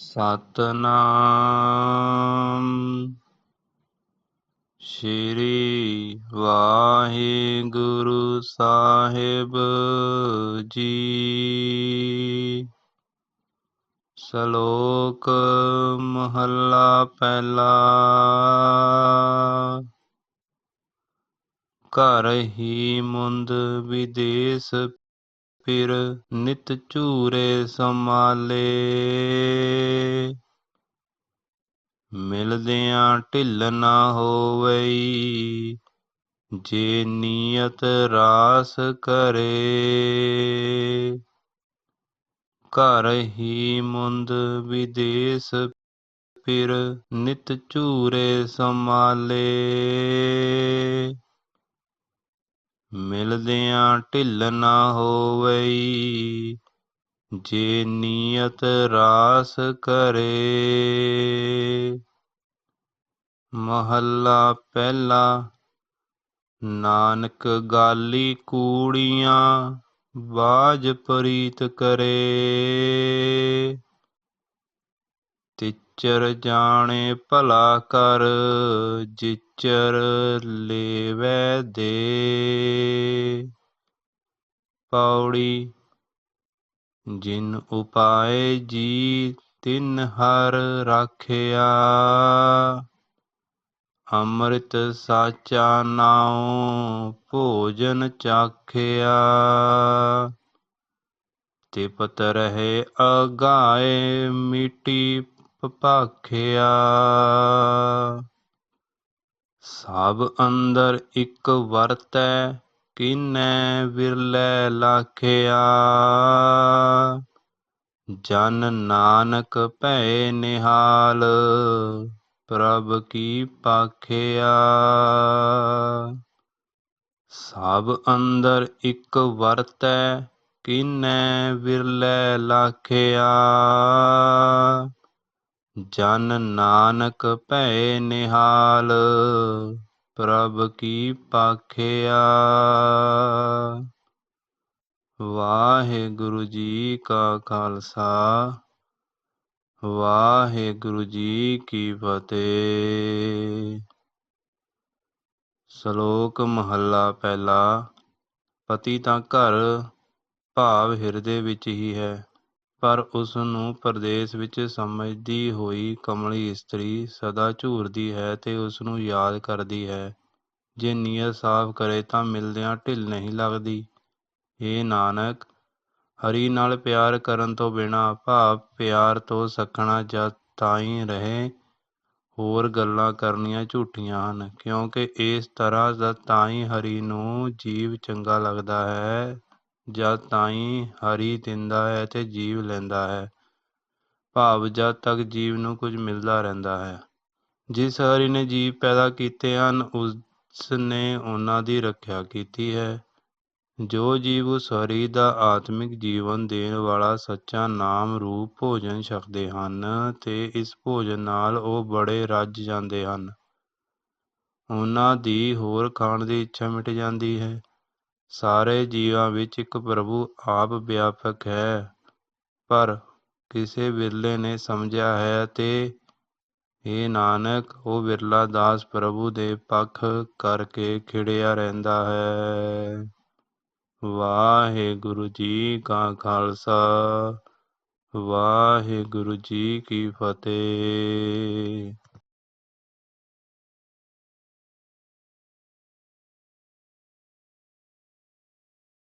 ਸਤਨਾਮ। ਸ਼੍ਰੀ ਵਾਹਿਗੁਰੂ ਸਾਹਿਬ ਜੀ। ਸ਼ਲੋਕ ਮਹੱਲਾ ਪਹਿਲਾ। ਘਰ ਹੀ ਮੁੰਦ ਵਿਦੇਸ ਫਿਰ ਨਿਤ ਝੂਰੇ ਸਮਾਲੇ ਮਿਲਦਿਆਂ ਢਿੱਲ ਨਾ ਹੋਵਈ, ਜੇ ਨੀਅਤ ਰਾਸ ਕਰੇ। ਘਰ ਹੀ ਮੁੰਦ ਵਿਦੇਸ, ਫਿਰ ਨਿਤ ਝੂਰੇ ਸਮਾਲੇ ਮਿਲਦਿਆਂ ਢਿੱਲ ਨਾ ਹੋਵਈ, ਜੇ ਨੀਅਤ ਰਾਸ ਕਰੇ। ਮਹੱਲਾ ਪਹਿਲਾ, ਨਾਨਕ ਗਾਲੀ ਕੂੜੀਆਂ, ਬਾਜ ਪ੍ਰੀਤ ਕਰੇ। ਤਿਚਰ ਜਾਣੇ ਭਲਾ ਕਰ, ਜਿਚਰ ਲੇਵੈ ਦੇ। ਪੌੜੀ ਜਿਨ ਉਪਾਏ ਜੀ, ਤਿਨ ਹਰ ਰਾਖਿਆ। ਅੰਮ੍ਰਿਤ ਸਾਚਾ ਨਾਉ, ਭੋਜਨ ਚਾਖਿਆ। ਤਿਪਤ ਰਹੇ ਅਗਾਏ ਮਿੱਟੀ ਭਾਖਿਆ ਸਭ ਅੰਦਰ ਇੱਕ ਵਰਤੈ, ਕਿਨੈ ਵਿਰਲੇ ਲਾਖਿਆ। ਜਨ ਨਾਨਕ ਭੈ ਨਿਹਾਲ, ਪ੍ਰਭ ਕੀ ਪਾਖਿਆ। ਸਭ ਅੰਦਰ ਇੱਕ ਵਰਤੈ, ਕਿਨੈ ਵਿਰਲੇ ਲਾਖਿਆ। ਜਨ ਨਾਨਕ ਭੈ ਨਿਹਾਲ, ਪ੍ਰਭ ਕੀ ਪਾਖਿਆ। ਵਾਹਿਗੁਰੂ ਜੀ ਕਾ ਖਾਲਸਾ, ਵਾਹਿਗੁਰੂ ਜੀ ਕੀ ਫਤਿਹ। ਸ਼ਲੋਕ ਮਹੱਲਾ ਪਹਿਲਾ, ਪਤੀ ਤਾਂ ਘਰ ਭਾਵ ਹਿਰਦੇ ਵਿੱਚ ਹੀ ਹੈ। ਪਰ ਉਸ ਨੂੰ ਪਰਦੇਸ ਵਿੱਚ ਸਮਝਦੀ ਹੋਈ ਕਮਲੀ ਇਸਤਰੀ ਸਦਾ ਝੂਰਦੀ ਹੈ ਤੇ ਉਸ ਨੂੰ ਯਾਦ ਕਰਦੀ ਹੈ। ਜੇ ਨੀਅਤ ਸਾਫ਼ ਕਰੇ ਤਾਂ ਮਿਲਦਿਆਂ ਢਿੱਲ ਨਹੀਂ ਲੱਗਦੀ। ਏ ਨਾਨਕ, ਹਰੀ ਨਾਲ ਪਿਆਰ ਕਰਨ ਤੋਂ ਬਿਨਾ ਭਾਵ ਪਿਆਰ ਤੋਂ ਸਖਣਾ ਜਦ ਤਾਈਂ ਰਹੇ ਹੋਰ ਗੱਲਾਂ ਕਰਨੀਆਂ ਝੂਠੀਆਂ ਹਨ, ਕਿਉਂਕਿ ਇਸ ਤਰ੍ਹਾਂ ਦਾ ਤਾਈਂ ਹਰੀ ਨੂੰ ਜੀਵ ਚੰਗਾ ਲੱਗਦਾ ਹੈ। ਜਦ ਤਾਈਂ ਹਰੀ ਦਿੰਦਾ ਹੈ ਅਤੇ ਜੀਵ ਲੈਂਦਾ ਹੈ। ਭਾਵ ਜਦ ਤੱਕ ਜੀਵ ਨੂੰ ਕੁਝ ਮਿਲਦਾ ਰਹਿੰਦਾ ਹੈ। ਜਿਸ ਹਰੀ ਨੇ ਜੀਵ ਪੈਦਾ ਕੀਤੇ ਹਨ, ਉਸ ਨੇ ਉਹਨਾਂ ਦੀ ਰੱਖਿਆ ਕੀਤੀ ਹੈ। ਜੋ ਜੀਵ ਉਸ ਹਰੀ ਦਾ ਆਤਮਿਕ ਜੀਵਨ ਦੇਣ ਵਾਲਾ ਸੱਚਾ ਨਾਮ ਰੂਪ ਭੋਜਨ ਛਕਦੇ ਹਨ ਤੇ ਇਸ ਭੋਜਨ ਨਾਲ ਉਹ ਬੜੇ ਰੱਜ ਜਾਂਦੇ ਹਨ। ਉਹਨਾਂ ਦੀ ਹੋਰ ਖਾਣ ਦੀ ਇੱਛਾ ਮਿਟ ਜਾਂਦੀ ਹੈ। ਸਾਰੇ ਜੀਵਾਂ ਵਿੱਚ ਇੱਕ ਪ੍ਰਭੂ ਆਪ ਵਿਆਪਕ ਹੈ। ਪਰ ਕਿਸੇ ਵਿਰਲੇ ਨੇ ਸਮਝਿਆ ਹੈ ਤੇ ਇਹ ਨਾਨਕ, ਉਹ ਵਿਰਲਾ ਦਾਸ ਪ੍ਰਭੂ ਦੇ ਪੱਖ ਕਰਕੇ ਖਿੜਿਆ ਰਹਿੰਦਾ ਹੈ। ਵਾਹਿਗੁਰੂ ਜੀ ਕਾ ਖਾਲਸਾ, ਵਾਹਿਗੁਰੂ ਜੀ ਕੀ ਫਤਿਹ।